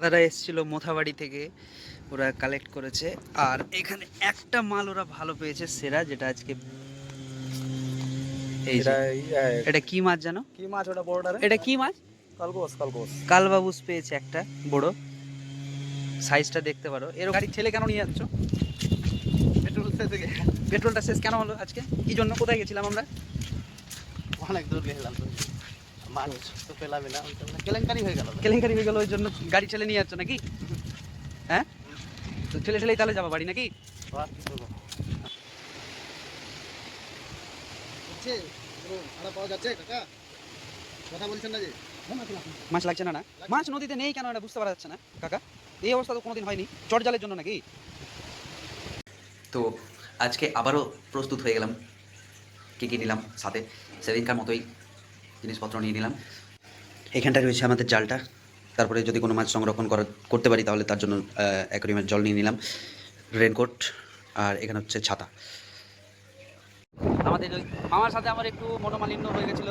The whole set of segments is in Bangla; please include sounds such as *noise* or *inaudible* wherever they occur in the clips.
দাদারা এসেছিল মোথাবাড়ি থেকে ওরা কালেক্ট করেছে। আর এখানে একটা মাল ওরা ভালো পেয়েছে সেরা যেটা আজকে এই যে, এটা কি মাছ জানো? কি মাছ ওটা বড়টা রে এটা কি মাছ? কালকোস কালকোস কালবাবুস পেয়েছে একটা বড়। সাইজটা দেখতে পারো। এর গাড়ির ছেলে কেন নিয়ে যাচ্ছ? পেট্রোল থেকে পেট্রোলটা শেষ কেন হলো আজকে? কি জন্য? কোথায় গেছিলাম আমরা? অনেক দূর গেলাম মানুষ তো পেলামই না। কেলেঙ্কারি হয়ে গেল কেলেঙ্কারি হয়ে গেল ওই জন্য গাড়ি ছেলে নিয়ে যাচ্ছ নাকি? হ্যাঁ? তো ছেলে ছেলেই তাহলে যাব বাড়ি নাকি? মাছ লাগছে না না? মাছ নদীতে নেই কেন? এটা বুঝতে পারা যাচ্ছে না কাকা? এই অবস্থা তো কোনোদিন হয়নি। চট জালের জন্য নাকি? তো আজকে আবারও প্রস্তুত হয়ে গেলাম। কী কী নিলাম সাথে? সেদিনকার মতোই জিনিসপত্র নিয়ে নিলাম। এখানটায় রয়েছে আমাদের জালটা। তারপরে যদি কোনো মাছ সংরক্ষণ করা করতে পারি, তাহলে তার জন্য অ্যাকোরিয়ামের জল নিয়ে নিলাম। রেনকোট আর এখানে হচ্ছে ছাতা। আমাদের মামার সাথে আমার একটু মনোমালিন্য হয়ে গেছিল।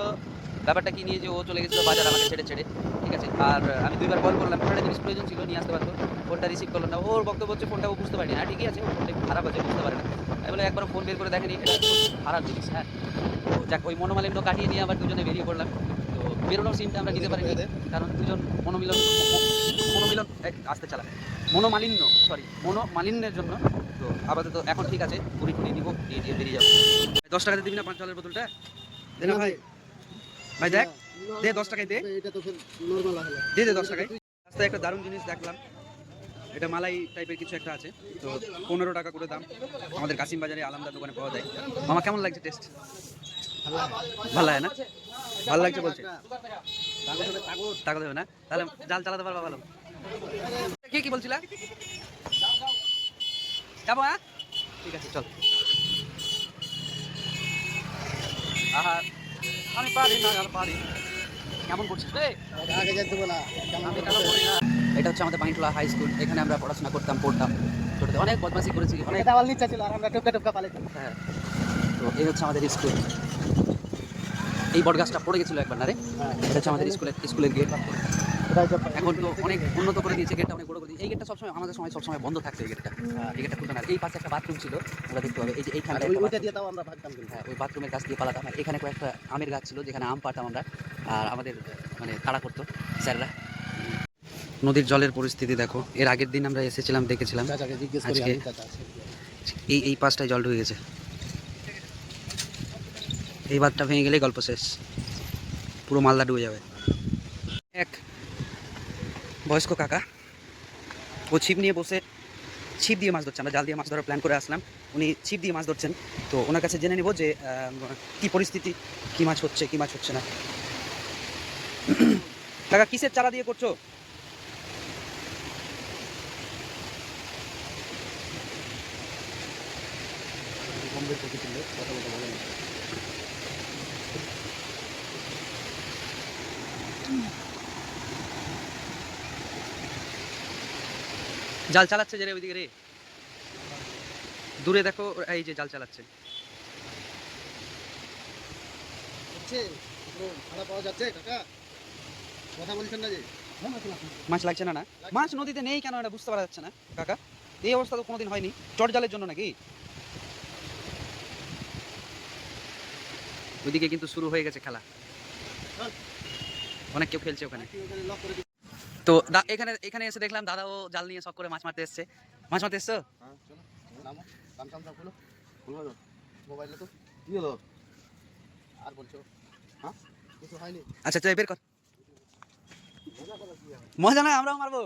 ব্যাপারটা কি নিয়ে যে ও চলে গেছিল বাজার আমাকে ছেড়ে ছেড়ে, ঠিক আছে? আর আমি দুইবার কল করলাম, একটা জিনিস প্রয়োজন ছিল, নিয়ে আসতে পারতো। ফোনটা রিসিভ করল না। ওর বক্তব্য হচ্ছে ফোনটা ও বুঝতে পারিনি। হ্যাঁ ঠিকই আছে ফোনটা খারাপ আছে, বুঝতে পারে না। আমি বলে একবার ফোন বের করে দেখেনি খারাপ জিনিস হ্যাঁ। যাক ওই মনোমালিন্য কাটিয়ে নিয়ে আবার দুজনে বেরিয়ে পড়লাম। তো বেরোনোর সিনটা আমরা নিতে পারিনি কারণ দুজন মনোমিলন মনোমিলন আসতে চালা। মনোমালিন্য সরি মনোমালিন্যের জন্য। তো আপাতত এখন ঠিক আছে ঘুরি ঘুরি নিবো নিয়ে দিয়ে বেরিয়ে যাব। দশ টাকাতে দিবি না পাঁচ জলের বোতলটা? দে না ভাই। ভাই দেখ দে দশ টাকায় দে। দে দে দশ টাকায়। রাস্তায় একটা দারুণ জিনিস দেখলাম। এটা মালাই টাইপের কিছু একটা আছে। তো পনেরো টাকা করে দাম। আমাদের কাসিম বাজারে আলামদার দোকানে পাওয়া যায়। আমার কেমন লাগছে টেস্ট ভালো লাগে না? ভালো লাগছে বলছে? টাকা দেবে না? তাহলে জাল চালাতে পারবা ভালো। কে কি বলছিলা? যাব হ্যাঁ? ঠিক আছে চল। আহা আমি পারি না আর পারি কেমন করছিস রে? আগে যেতে বলা? এটা হচ্ছে আমাদের পানিটোলা হাই স্কুল এখানে আমরা পড়াশোনা করতাম পড়তাম। ছোটতে অনেক বদমাশি করেছি অনেক আমার ইচ্ছা ছিল আর আমরা টপকা টপকা পালাইতাম। হ্যাঁ। তো এই হচ্ছে আমাদের স্কুল এই বটগাছটা পড়ে গেছিল একবার না রে? এটা হচ্ছে আমাদের স্কুলের স্কুলের গেট এখন তো অনেক উন্নত করে দিয়েছে গেটটা অনেক বড় করে দিয়েছে। এই গেটটা সবসময় আমাদের সময় সবসময় বন্ধ থাকতো এই গেটটা এই গেটটা খুলতো না। এই পাশে একটা বাথরুম ছিল আমরা দেখতে পাবে। এই যে এইখানে ওই- ওইটা দিয়ে তাও আমরা ভাগতাম হ্যাঁ ওই বাথরুমের কাছ দিয়ে পালাতাম। আর এখানে কয়েকটা আমের গাছ ছিল যেখানে আম পাতাম আমরা। আর আমাদের মানে তাড়া করতো স্যাররা। নদীর জলের পরিস্থিতি দেখো। এর আগের দিন আমরা এসেছিলাম দেখেছিলাম। আজকে- এই এই পাশটায় জল ঢুকে গেছে। এই বাঁধটা ভেঙে গেলেই গল্প শেষ। পুরো মালদা ডুবে যাবে। এক বয়স্ক কাকা, ও ছিপ নিয়ে বসে, ছিপ দিয়ে মাছ ধরছে। আমরা জাল দিয়ে মাছ ধরার প্ল্যান করে আসলাম। উনি ছিপ দিয়ে মাছ ধরছেন। তো ওনার কাছে জেনে নেব যে কি পরিস্থিতি, কি মাছ হচ্ছে, কি মাছ হচ্ছে না। কাকা, কিসের চারা দিয়ে করছ? কথা বলতে জাল চালাচ্ছে যে রে ওইদিকে রে। দূরে দেখো এই যে জাল চালাচ্ছে। মাছ লাগছে না না? মাছ নদীতে নেই কেন? এটা বুঝতে পারা যাচ্ছে না। কাকা এই অবস্থা তো কোনোদিন হয়নি। চট জালের জন্য নাকি? ওইদিকে কিন্তু শুরু হয়ে গেছে খেলা। অনেক কেউ খেলছে ওখানে। তো এখানে এখানে এসে দেখলাম দাদাও জাল নিয়ে সব করে মাছ মারতে এসছে। মাছ মারতে এসছো? হ্যাঁ হ্যাঁ? আচ্ছা চল বের কর। মজা না আমরাও মারবো।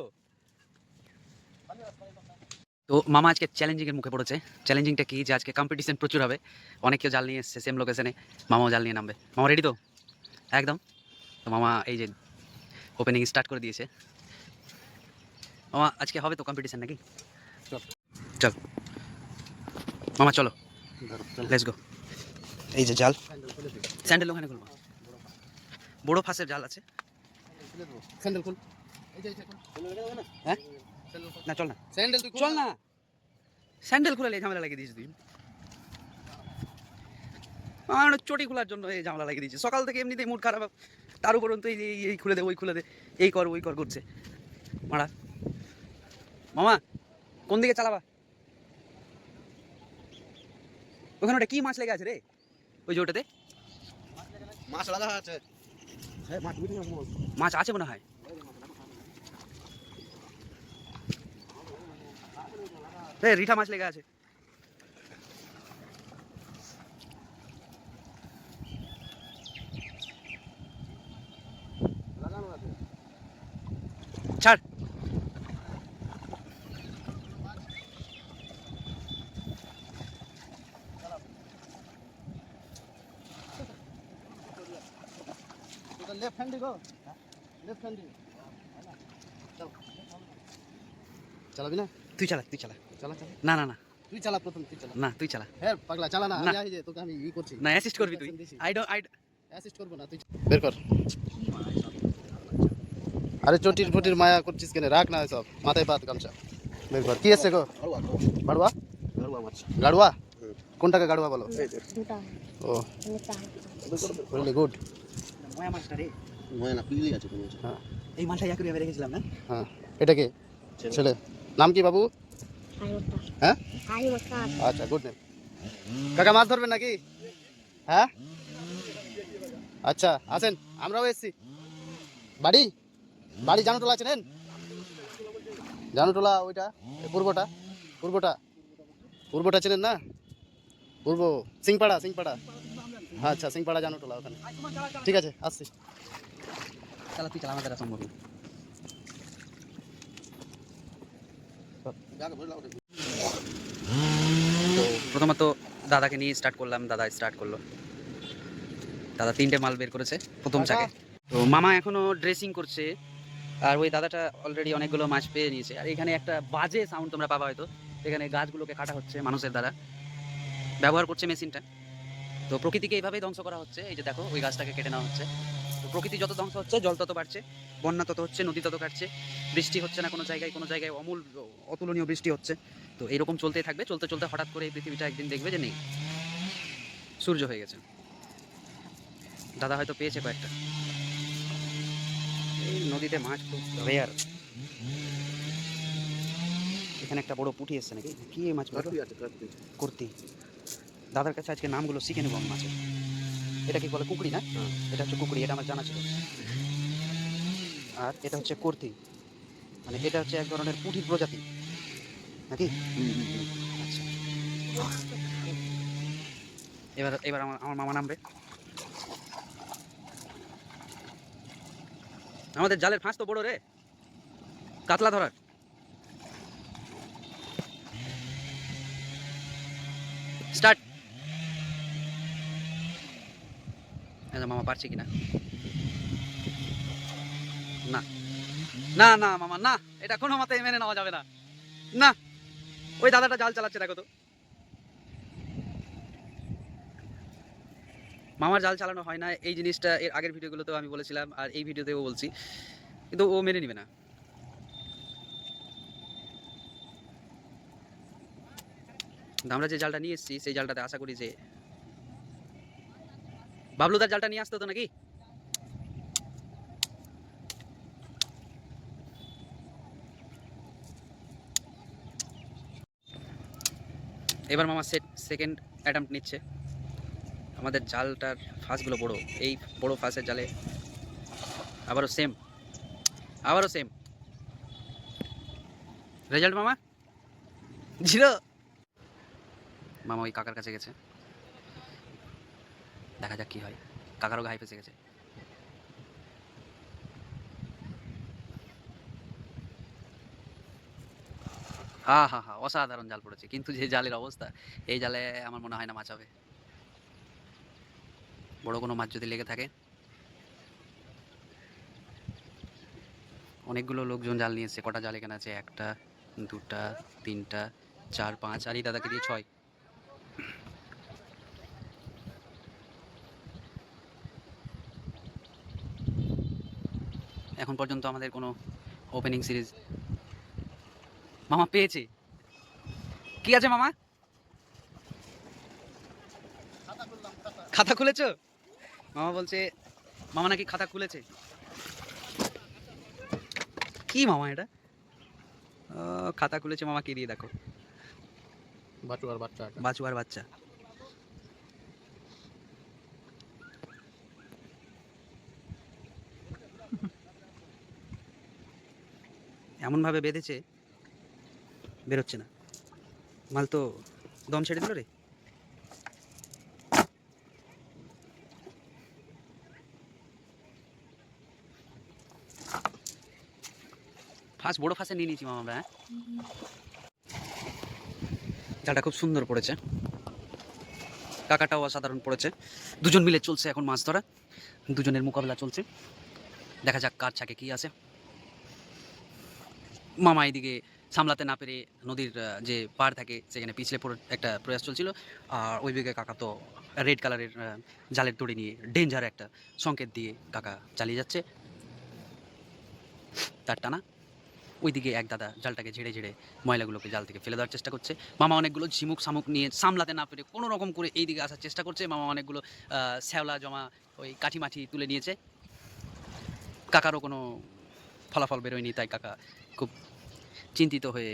তো মামা আজকে চ্যালেঞ্জিং এর মুখে পড়েছে। চ্যালেঞ্জিংটা কি? যে আজকে কম্পিটিশন প্রচুর হবে। অনেক কেউ জাল নিয়ে এসছে সেম লোকেশনে মামাও জাল নিয়ে নামবে। মামা রেডি তো? একদম। তো মামা এই যে ওপেনিং স্টার্ট করে দিয়েছে। মামা আজকে হবে তো কম্পিটিশন নাকি? চল। চল। মামা চলো। ধরো লেটস গো এই যে জাল। স্যান্ডেল ওখানে খুলবো। বড় ফাঁসের জাল আছে। খুলে স্যান্ডেল খুল। এই যে এই খুল। খুলে দেবো না? হ্যাঁ? না চল না। স্যান্ডেল তুই খুল চল না। স্যান্ডেল খুলে ঝামেলা লাগিয়ে দিয়েছিস তুই। আমার চটি খোলার জন্য এই ঝামেলা লাগিয়ে দিয়েছে সকাল থেকে এমনিতেই মুড খারাপ। তার উপরন্তু এই খুলে দে ওই খুলে দে। এই কর ওই কর করছে মারা। মামা কোন দিকে চালাবা? ওখানে ওটা কি মাছ লেগে আছে রে? ওই যে ওটাতে? মাছ লাগা আছে। হ্যাঁ মাছ আছে মনে হয়। রিঠা মাছ লেগে আছে। লেফট হ্যান্ডি গো লেফট হ্যান্ডি চালাবি না? তুই চালা তুই চালা। চালা চালা? না না না। তুই চালা প্রথম তুই চালা। না তুই চালা। হ্যাঁ পাগলা চালা না। আমি যে তোকে আমি ই করছি। না অ্যাসিস্ট করবি তুই। আই ডোন্ট আই অ্যাসিস্ট করব না তুই বের কর। আরে চটির ফটির মায়া করছিস কেন? রাখ না সব মাথায় পাত গামছা। বের কর। কি এসছে গো? গাড়ুয়া। গাড়ুয়া? গাড়ুয়া কোনটাকে গাড়ুয়া বলো? দুটা। ও। গুড ময়া মাছটা রে। ময়না পিলি আছে কোনো হ্যাঁ। এই মাছটা ইয়াকুরি আমি রেখেছিলাম না? হ্যাঁ। এটা কে? ছেলে। নাম কি বাবু? হ্যাঁ? আচ্ছা গুড নেম কাকা মাছ ধরবেন নাকি? হ্যাঁ? আচ্ছা আসেন আমরাও এসছি। বাড়ি? বাড়ি জানুটোলা আছেন জানুটোলা ওইটা পূর্বটা। পূর্বটা। পূর্বটা চেনেন না? পূর্ব সিংপাড়া সিংপাড়া। আচ্ছা সিংপাড়া জানুটোলা ওখানে। ঠিক আছে আসছি। চালা তুই চালা আমাদের সম্ভব তো প্রথমত দাদাকে নিয়ে স্টার্ট করলাম দাদা স্টার্ট করল। দাদা তিনটে মাল বের করেছে প্রথম চাকে। তো মামা এখনও ড্রেসিং করছে আর ওই দাদাটা অলরেডি অনেকগুলো মাছ পেয়ে নিয়েছে। আর এখানে একটা বাজে সাউন্ড তোমরা পাবা হয়তো। এখানে গাছগুলোকে কাটা হচ্ছে মানুষের দ্বারা। ব্যবহার করছে মেশিনটা। তো প্রকৃতিকে এইভাবেই ধ্বংস করা হচ্ছে। এই যে দেখো ওই গাছটাকে কেটে নেওয়া হচ্ছে। তো প্রকৃতি যত ধ্বংস হচ্ছে জল তত বাড়ছে বন্যা তত হচ্ছে নদী তত কাটছে বৃষ্টি হচ্ছে না কোনো জায়গায় কোনো জায়গায় অমূল অতুলনীয় বৃষ্টি হচ্ছে। তো এরকম চলতেই থাকবে চলতে চলতে হঠাৎ করে এই পৃথিবীটা একদিন দেখবে যে নেই। সূর্য হয়ে গেছে। দাদা হয়তো পেয়েছে কয়েকটা। এই নদীতে মাছ খুব রেয়ার এখানে একটা বড় পুঁটি এসছে নাকি? কি মাছ? কুর্তি। দাদার কাছে আজকে নামগুলো শিখে নেব আমি মাছের। এটা কি বলে কুকুরি না। এটা হচ্ছে কুকুরি এটা আমার জানা ছিল। আর এটা হচ্ছে কর্তি। মানে এটা হচ্ছে এক ধরনের পুঁটির প্রজাতি। নাকি? আচ্ছা। এবার এবার আমার আমার মামা নামবে। আমাদের জালের ফাঁস তো বড় রে। কাতলা ধরার। স্টার্ট। মামা পারছে কিনা? না। না না, মামা, না। এটা কোনো মতে মেনে নেওয়া যাবে না। না। ওই দাদাটা জাল চালাচ্ছে, দেখো তো। মামার জাল চালানো হয় না। এই জিনিসটা এর আগের ভিডিওগুলোতেও আমি বলেছিলাম, আর এই ভিডিওতেও বলছি। কিন্তু ও মেনে নিবে না। আমরা যে জালটা নিয়ে এসেছি, সেই জালটাতে আশা করি যে বাবলুদার জালটা নিয়ে আসতে হতো নাকি? এবার মামা সেট সেকেন্ড অ্যাটেম্প নিচ্ছে। আমাদের জালটার ফাঁসগুলো বড়। এই বড় ফাঁসের জালে আবারও সেম আবারও সেম রেজাল্ট মামা? জিরো। মামা ওই কাকার কাছে গেছে। দেখা যাক কি হয়। কাকারও ঘাই ফেসে গেছে। হা হা হা, অসাধারণ জাল পড়েছে। কিন্তু যে জালের অবস্থা, এই জালে আমার মনে হয় না মাছ হবে বড় কোনো মাছ যদি লেগে থাকে। অনেকগুলো লোকজন জাল নিয়ে এসছে কটা জাল এখানে আছে? একটা, দুটা, তিনটা, চার, পাঁচ, আর এই দাদাকে দিয়ে ছয়। এখন পর্যন্ত আমাদের কোনো ওপেনিং সিরিজ মামা পেয়েছে। কি আছে মামা? খাতা খুলেছো? মামা বলছে মামা নাকি খাতা খুলেছে? কি মামা এটা? খাতা খুলেছে মামা কে দিয়ে দেখো? বাটু আর বাচ্চা বাচুয়ার বাচ্চা। এমনভাবে বেঁধেছে, বেরোচ্ছে না। মাল তো দম ছেড়ে দিল রে। ফাঁস, বড় ফাঁসে নিয়ে নিয়েছি মামা হ্যাঁ? জালটা খুব সুন্দর পড়েছে। কাকাটাও অসাধারণ পড়েছে। দুজন মিলে চলছে এখন মাছ ধরা। দুজনের মোকাবেলা চলছে। দেখা যাক কার ছাকে কি আছে। মামা এদিকে সামলাতে না পেরে নদীর যে পাড় থাকে সেখানে পিছলে পড়ে একটা প্রয়াস চলছিল। আর ওই দিকে কাকা তো রেড কালারের জালের দড়ি নিয়ে ডেঞ্জার একটা সংকেত দিয়ে কাকা চালিয়ে যাচ্ছে। তার টানা ওইদিকে এক দাদা জালটাকে ঝেড়ে ঝেড়ে ময়লাগুলোকে জাল থেকে ফেলে দেওয়ার চেষ্টা করছে। মামা অনেকগুলো ঝিমুক শামুক নিয়ে সামলাতে না পেরে কোনো রকম করে এই দিকে আসার চেষ্টা করছে। মামা অনেকগুলো শ্যাওলা জমা ওই কাঠি মাঠি তুলে নিয়েছে। কাকারও কোনো ফলাফল বেরোয়নি, তাই কাকা খুব চিন্তিত হয়ে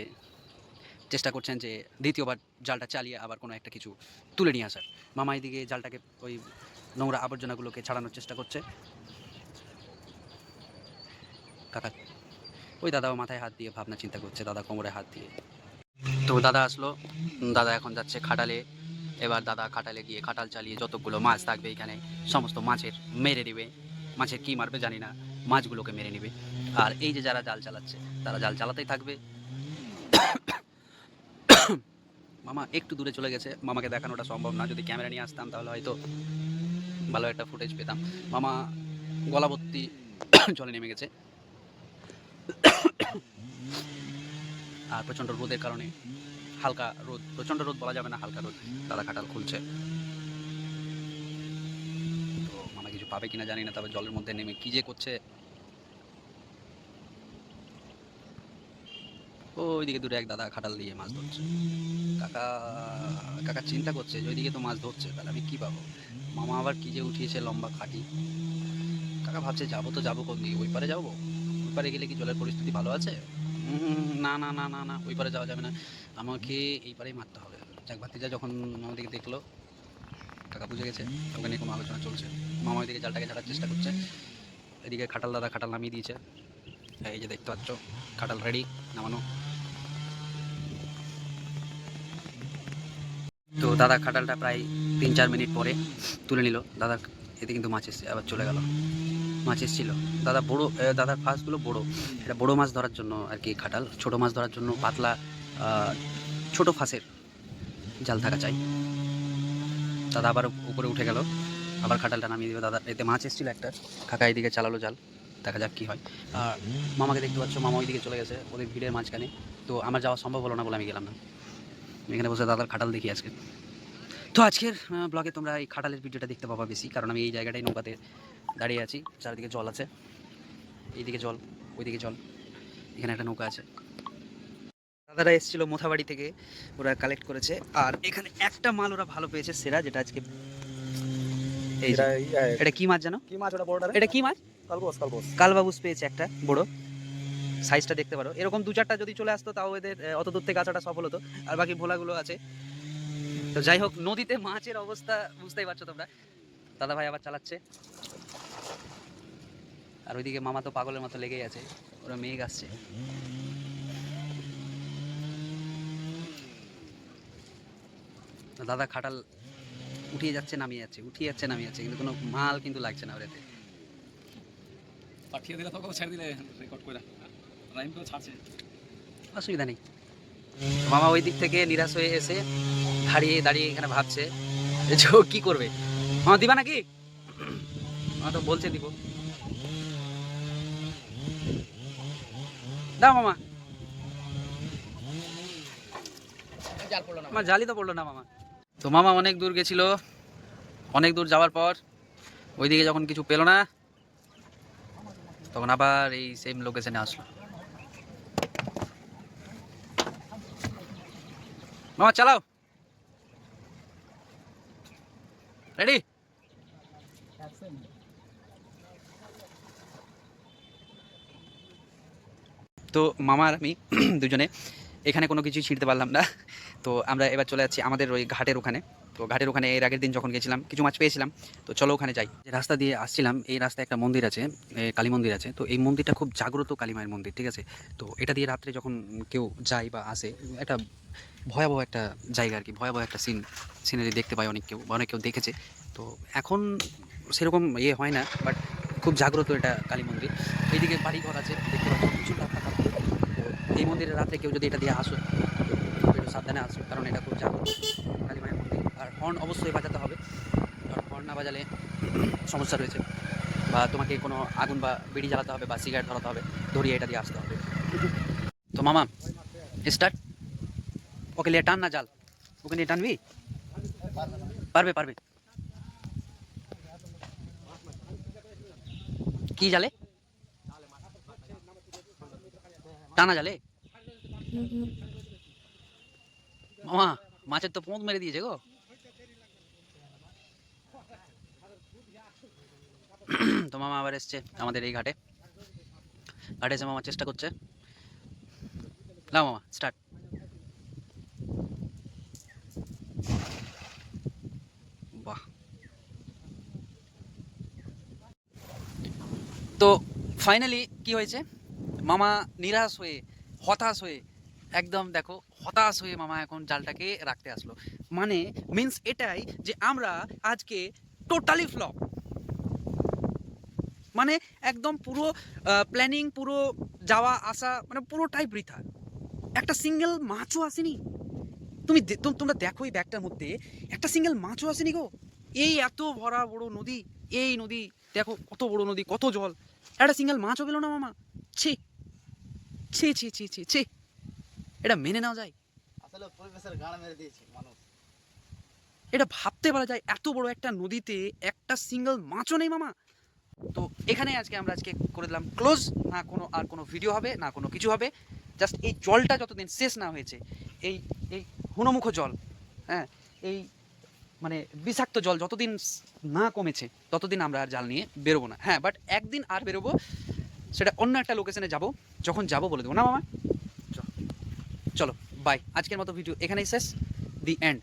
চেষ্টা করছেন যে দ্বিতীয়বার জালটা চালিয়ে আবার কোনো একটা কিছু তুলে নিয়ে আসার। মামা এদিকে জালটাকে ওই নোংরা আবর্জনাগুলোকে ছাড়ানোর চেষ্টা করছে। কাকা, ওই দাদাও মাথায় হাত দিয়ে ভাবনা চিন্তা করছে, দাদা কোমরে হাত দিয়ে। তো দাদা আসলো, দাদা এখন যাচ্ছে খাটালে। এবার দাদা খাটালে গিয়ে খাটাল চালিয়ে যতগুলো মাছ থাকবে এখানে, সমস্ত মাছের মেরে নেবে মাছের কি মারবে জানি না। মাছগুলোকে মেরে নেবে। আর এই যে যারা জাল চালাচ্ছে, তারা জাল চালাতেই থাকবে। মামা একটু দূরে চলে গেছে। মামাকে দেখানোটা সম্ভব না। যদি ক্যামেরা নিয়ে আসতাম, তাহলে হয়তো ভালো একটা ফুটেজ পেতাম। মামা গলাবর্তি জলে নেমে গেছে। আর প্রচণ্ড রোদের কারণে হালকা রোদ, প্রচণ্ড রোদ বলা যাবে না, হালকা রোদ দাদা খাটাল খুলছে তো মামা কিছু পাবে কিনা জানি না, তবে জলের মধ্যে নেমে কি যে করছে। ওইদিকে দূরে এক দাদা খাটাল দিয়ে মাছ ধরছে। কাকা কাকা চিন্তা করছে যে ওইদিকে তো মাছ ধরছে, তাহলে আমি কি পাবো? মামা আবার কি যে উঠিয়েছে লম্বা খাটি। কাকা ভাবছে, যাব তো, যাব কোন দিকে? ওই পারে যাব? ওই পারে গেলে কি জলের পরিস্থিতি ভালো আছে? না না না না না, ওই পারে যাওয়া যাবে না। আমাকে এই পারেই মারতে হবে। যাক, ভাতিজা যখন আমাদেরকে দেখল কাকা বুঝে গেছে ওখানে কোনো আলোচনা চলছে। মামা ওইদিকে জালটাকে ছাড়ার চেষ্টা করছে। এদিকে খাটাল দাদা খাটাল নামিয়ে দিয়েছে। এই যে দেখতে পাচ্ছ, খাটাল রেডি নামানো। তো দাদা খাটালটা প্রায় তিন চার মিনিট পরে তুলে নিল। দাদা এতে কিন্তু মাছ এসছে আবার চলে গেল। মাছ এসেছিল। দাদা বড়ো দাদার ফাঁসগুলো বড়ো। এটা বড়ো মাছ ধরার জন্য আর কি খাটাল। ছোট মাছ ধরার জন্য পাতলা ছোট ফাঁসের জাল থাকা চাই। দাদা আবার উপরে উঠে গেল। আবার খাটালটা নামিয়ে দেবে। দাদা, এতে মাছ এসেছিল একটা। কাকা এইদিকে চালালো জাল। দেখা যাক কী হয়। আর মামাকে দেখতে পাচ্ছ, মামা ওইদিকে চলে গেছে ওদের ভিড়ের মাঝখানে। তো আমার যাওয়া সম্ভব হলো না বলে আমি গেলাম না। এখানে বসে দাদার খাটাল দেখি আজকে। তো আজকের ব্লগে তোমরা এই খাটালের ভিডিওটা দেখতে পাবা বেশি। কারণ আমি এই জায়গাটায় নৌকাতে দাঁড়িয়ে আছি। চারিদিকে জল আছে। এইদিকে জল, ওইদিকে জল। এখানে একটা নৌকা আছে। দাদারা এসেছিল মোথাবাড়ি থেকে ওরা কালেক্ট করেছে। আর এখানে একটা মাল ওরা ভালো পেয়েছে সেরা যেটা আজকে এই যে, এটা কি মাছ জানো? কি মাছ ওটা বড়টা? এটা কি মাছ? কালবোস কালবোস। কালবাবুস পেয়েছে একটা বড়। সাইজটা দেখতে পারো। এরকম দু চারটা যদি চলে আসতো তাও এদের অত দূর থেকে আসাটা সফল হতো। আর বাকি ভোলাগুলো আছে। তো যাই হোক নদীতে মাছের অবস্থা বুঝতেই পারছ তোমরা। দাদা ভাই আবার চালাচ্ছে। আর ওইদিকে মামা তো পাগলের মতো লেগেই আছে। ওরা মেঘ আসছে। দাদা খাটাল উঠিয়ে যাচ্ছে নামিয়ে যাচ্ছে উঠিয়ে যাচ্ছে নামিয়ে যাচ্ছে কিন্তু কোনো মাল কিন্তু লাগছে না ওরেতে পাঠিয়ে দিলে তোকে ছেড়ে দিলে রেকর্ড করে। রাইম তো ছাড়ছে। অসুবিধা নেই। মামা ওই দিক থেকে নিরাশ হয়ে এসে দাঁড়িয়ে দাঁড়িয়ে এখানে ভাবছে যে ও কি করবে। মামা দিবা নাকি? মামা তো বলছে দিব। দাও মামা। আমার জালি তো পড়ল না মামা। তো মামা অনেক দূর গেছিল, অনেক দূর যাওয়ার পর, ওইদিকে যখন কিছু পেল না, তখন আবার এই সেম লোকেশনে আসলো। মামা, চালাও। রেডি তো মামা আর আমি *clears throat* দুজনে এখানে কোনো কিছুই ছিঁড়তে পারলাম না। *laughs* তো আমরা এবার চলে যাচ্ছি আমাদের ওই ঘাটের ওখানে। তো ঘাটের ওখানে এর আগের দিন যখন গেছিলাম, কিছু মাছ পেয়েছিলাম। তো চলো ওখানে যাই। যে রাস্তা দিয়ে আসছিলাম, এই রাস্তায় একটা মন্দির আছে কালী মন্দির আছে। তো এই মন্দিরটা খুব জাগ্রত কালী মায়ের মন্দির, ঠিক আছে? তো এটা দিয়ে রাত্রে যখন কেউ যায় বা আসে, একটা ভয়াবহ একটা জায়গা আর কি, ভয়াবহ একটা সিন সিনারি দেখতে পায় অনেক কেউ, বা অনেক কেউ দেখেছে। তো এখন সেরকম ইয়ে হয় না বাট খুব জাগ্রত এটা কালী মন্দির। এইদিকে বাড়িঘর আছে, দেখতে পাচ্ছ এই মন্দিরে রাত্রে কেউ যদি এটা দিয়ে আসো একটু সাবধানে আসো কারণ এটা খুব জাগ্রত কালী মায়ের মন্দির। আর হর্ন অবশ্যই বাজাতে হবে। কারণ হর্ন না বাজালে সমস্যা রয়েছে। বা তোমাকে কোনো আগুন বা বিড়ি জ্বালাতে হবে বা সিগারেট ধরাতে হবে, ধরিয়ে এটা দিয়ে আসতে হবে। তো মামা স্টার্ট ওকে নিয়ে টান না জাল। ওকে নিয়ে টানবি? পারবে পারবে। কি জালে? টানা জালে? মামা, মাছের তো পোঁত মেরে দিয়েছে গো। তো মামা আবার এসছে আমাদের এই ঘাটে। ঘাটে এসে মামা চেষ্টা করছে। না মামা স্টার্ট তো ফাইনালি কি হয়েছে? মামা নিরাশ হয়ে, হতাশ হয়ে একদম দেখো হতাশ হয়ে মামা এখন জালটাকে রাখতে আসলো। মানে মিন্স এটাই যে আমরা আজকে টোটালি ফ্লপ মানে একদম পুরো প্ল্যানিং পুরো যাওয়া, আসা মানে পুরোটাই বৃথা। একটা সিঙ্গেল মাছও আসেনি। তুমি তোমরা দেখো এই ব্যাগটার মধ্যে, একটা সিঙ্গেল মাছও আসেনি গো। এই এত ভরা বড় নদী, এই নদী, দেখো কত বড় নদী, কত জল। একটা সিঙ্গেল মাছও পেল না মামা। ছি ছি ছি ছি ছি ছি। এটা মেনে নেওয়া যায়। আসলে পরিবেশের গান মেরে দিয়েছে মানুষ। এটা ভাবতে পারা যায় এত বড় একটা নদীতে একটা সিঙ্গেল মাছও নেই মামা। তো এখানে আজকে আমরা আজকে করে দিলাম ক্লোজ না কোনো আর কোনো ভিডিও হবে না কোনো কিছু হবে। জাস্ট এই জলটা যতদিন শেষ না হয়েছে এই এই হুণমুখ জল হ্যাঁ এই মানে বিষাক্ত জল যতদিন না কমেছে ততদিন আমরা আর জাল নিয়ে বেরোবো না। হ্যাঁ বাট একদিন আর বেরোবো সেটা অন্য একটা লোকেশনে যাব যখন যাব বলে দেবো। না মামা? চলো বাই আজকের মতো ভিডিও এখানেই শেষ দি এন্ড